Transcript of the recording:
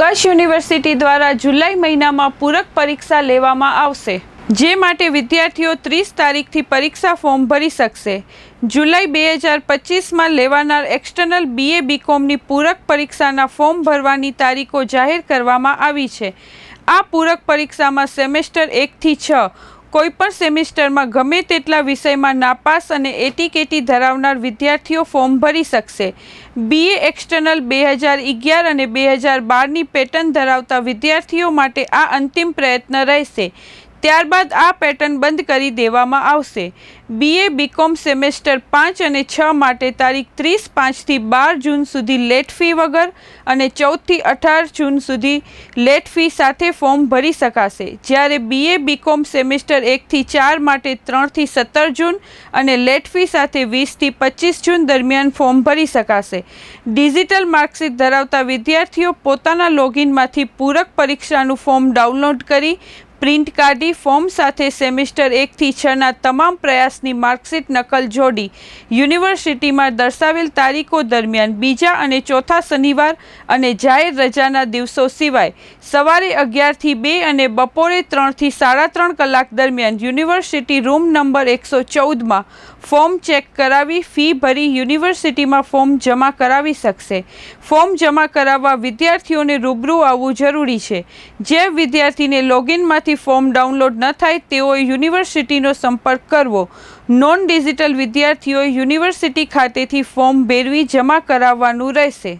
Kutch university દ્વારા જુલાઈ મહિનામાં પૂરક પરીક્ષા લેવામાં આવશે, જે માટે વિદ્યાર્થીઓ ત્રીસ તારીખથી પરીક્ષા ફોર્મ ભરી શકશે. જુલાઈ બે હજાર પચીસમાં લેવાનાર એક્સટર્નલ બીએ બીકોમની પૂરક પરીક્ષાના ફોર્મ ભરવાની તારીખો જાહેર કરવામાં આવી છે. આ પૂરક પરીક્ષામાં સેમેસ્ટર એકથી છ કોઈપણ સેમિસ્ટરમાં ગમે તેટલા વિષયમાં નાપાસ અને એટીકેટી ધરાવનાર વિદ્યાર્થીઓ ફોર્મ ભરી શકશે. બીએ એક્સટર્નલ બે હજાર અગિયાર અને બે હજાર બારની પેટર્ન ધરાવતા વિદ્યાર્થીઓ માટે આ અંતિમ પ્રયત્ન રહેશે. ત્યારબાદ આ પેટર્ન બંધ કરી દેવામાં આવશે. બીએ બીકોમ સેમેસ્ટર પાંચ અને છ માટે તારીખ ત્રીસ પાંચથી બાર જૂન સુધી લેટ ફી વગર અને ચૌદથી અઢાર જૂન સુધી લેટ ફી સાથે ફોર્મ ભરી શકાશે. જ્યારે બીએ બીકોમ સેમેસ્ટર એકથી ચાર માટે ત્રણથી સત્તર જૂન અને લેટ ફી સાથે વીસથી પચીસ જૂન દરમિયાન ફોર્મ ભરી શકાશે. ડિજિટલ માર્કશીટ ધરાવતા વિદ્યાર્થીઓ પોતાના લોગિનમાંથી પૂરક પરીક્ષાનું ફોર્મ ડાઉનલોડ કરી પ્રિન્ટ કાઢી ફોર્મ સાથે સેમિસ્ટર એકથી છના તમામ પ્રયાસની માર્કશીટ નકલ જોડી યુનિવર્સિટીમાં દર્શાવેલ તારીખો દરમિયાન બીજા અને ચોથા શનિવાર અને જાહેર રજાના દિવસો સિવાય સવારે અગિયારથી બે અને બપોરે ત્રણથી સાડા ત્રણ કલાક દરમિયાન યુનિવર્સિટી રૂમ નંબર એકસો ચૌદમાં ફોર્મ ચેક કરાવી ફી ભરી યુનિવર્સિટીમાં ફોર્મ જમા કરાવી શકશે. ફોર્મ જમા કરાવવા વિદ્યાર્થીઓને રૂબરૂ આવવું જરૂરી છે. જે વિદ્યાર્થીને લોગિનમાંથી ફોર્મ ડાઉનલોડ ન થાય તેઓએ યુનિવર્સિટીનો સંપર્ક કરવો. નોન ડિજિટલ વિદ્યાર્થીઓએ યુનિવર્સિટી ખાતેથી ફોર્મ ભેરવી જમા કરાવવાનું રહેશે.